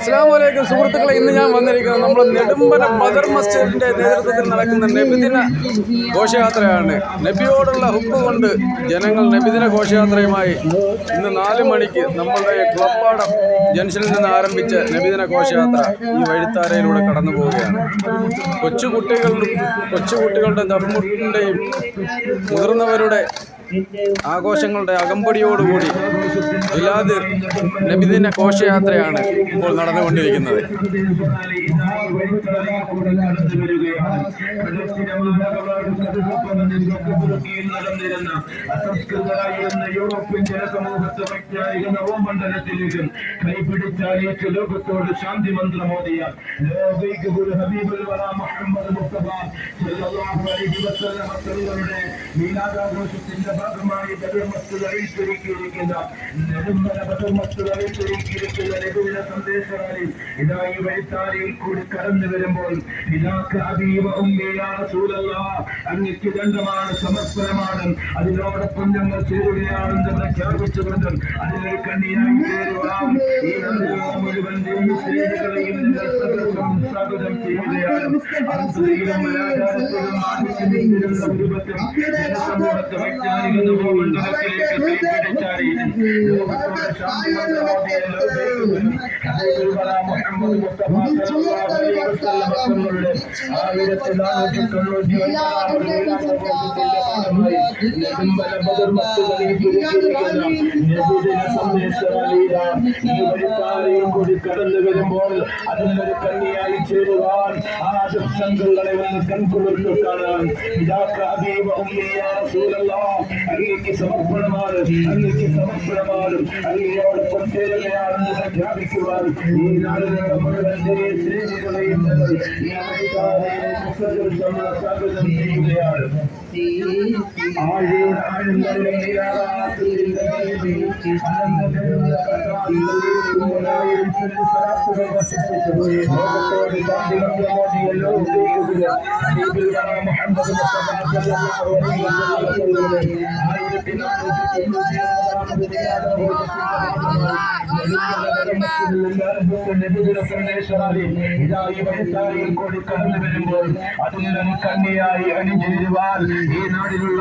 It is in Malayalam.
അസ്സാമലൈക്കും സുഹൃത്തുക്കളെ ഇന്ന് ഞാൻ വന്നിരിക്കുന്നത് നമ്മൾ നെടുമ്പന ബദർ മസ്ജിദിന്റെ നേതൃത്വത്തിൽ നടക്കുന്ന നബിദിന ഘോഷയാത്രയാണ്. നബിയോടുള്ള ഹുക്ക് കൊണ്ട് ജനങ്ങൾ നബിദിന ഘോഷയാത്രയുമായി ഇന്ന് നാല് മണിക്ക് നമ്മളുടെ ക്ലബ്ബാടം ജംഗ്ഷനിൽ നിന്ന് ആരംഭിച്ച നബിദിന ഘോഷയാത്ര ഈ വഴിത്താരയിലൂടെ കടന്നു പോവുകയാണ്. കൊച്ചുകുട്ടികളുടെ കൊച്ചുകുട്ടികളുടെ ദഫ്മുട്ടിന്റെയും മുതിർന്നവരുടെ ആഘോഷങ്ങളുടെ അകമ്പടിയോടുകൂടി മിലാദ് നബിദിന ഘോഷയാത്രയാണ് ഇപ്പോൾ നടന്നുകൊണ്ടിരിക്കുന്നത്. അസംസ്കൃതരായിരുന്ന യൂറോപ്യൻ ലോകത്തോട് ശാന്തി മന്ത്രമോദിയ ഗുരു ഹബീബുൽ വറ മുഹമ്മദ് വസല്ലം തങ്ങളുടെ ഭാഗമായി ബദർ മസ്ജിദ് അറിയിച്ചിരിക്കുന്ന നെടുമ്പന ബദർ മസ്ജിദ് അറിയിച്ചിരിക്കുന്ന ഇതായി സന്ദേശറാലി ഇതാ ഈ കൂടി കടന്നു വരുമ്പോൾ ഇതാക്ക് ഹബീബ ഉമ്മിയ റസൂലല്ലാഹ് അങ്ങക്ക് ദണ്ഡമാണ് സമർപ്പണമാണ്. അതിനോടൊപ്പം ഞങ്ങൾ ചേരുകയാണെന്ന് പ്രഖ്യാപിച്ചുകൊണ്ടും അതിനൊരു കണ്ണിയായി ചേരുവാം. ഈ മുഴുവൻ ചെയ്യുകയാണ്. ആയിരത്തി നാനൂറ്റി തൊണ്ണൂറ്റി കൂടി കടന്നു വരുമ്പോൾ അതിനൊരു കണ്ണിയായി ചേരുവാൻ ആ ദൃശ്യങ്ങളെ ഒന്ന് റസൂലല്ലാഹ് അങ്ങേക്ക് സമർപ്പണമാണ് അങ്ങേക്ക് സമർപ്പണമാണ് അങ്ങയോടൊപ്പം ചേരുകയാണെന്ന് പ്രഖ്യാപിക്കുവാൻ ഈ നാടിനെ മുഴുവൻ സ്നേഹികളെയും ഞങ്ങൾ ഈ സ്വാഗതം ചെയ്യുകയാണ് ആഴിയും ആഴങ്ങളിലും നീരാറാത്തിന്റെ ലോകത്തോട് ശാന്തിമന്ത്രമോദിയല്ലോ മുഹമ്മദ് മുസ്തഫ സല്ലല്ലാഹു അലൈഹി വസല്ലം ആയിരത്തി നാനൂറ്റി ഇതായി വയസ്സായി കൂടി കടന്നു വരുമ്പോൾ അതിൽ കണ്ണിയായി അണിചേരുവാൻ ഈ നാടിലുള്ള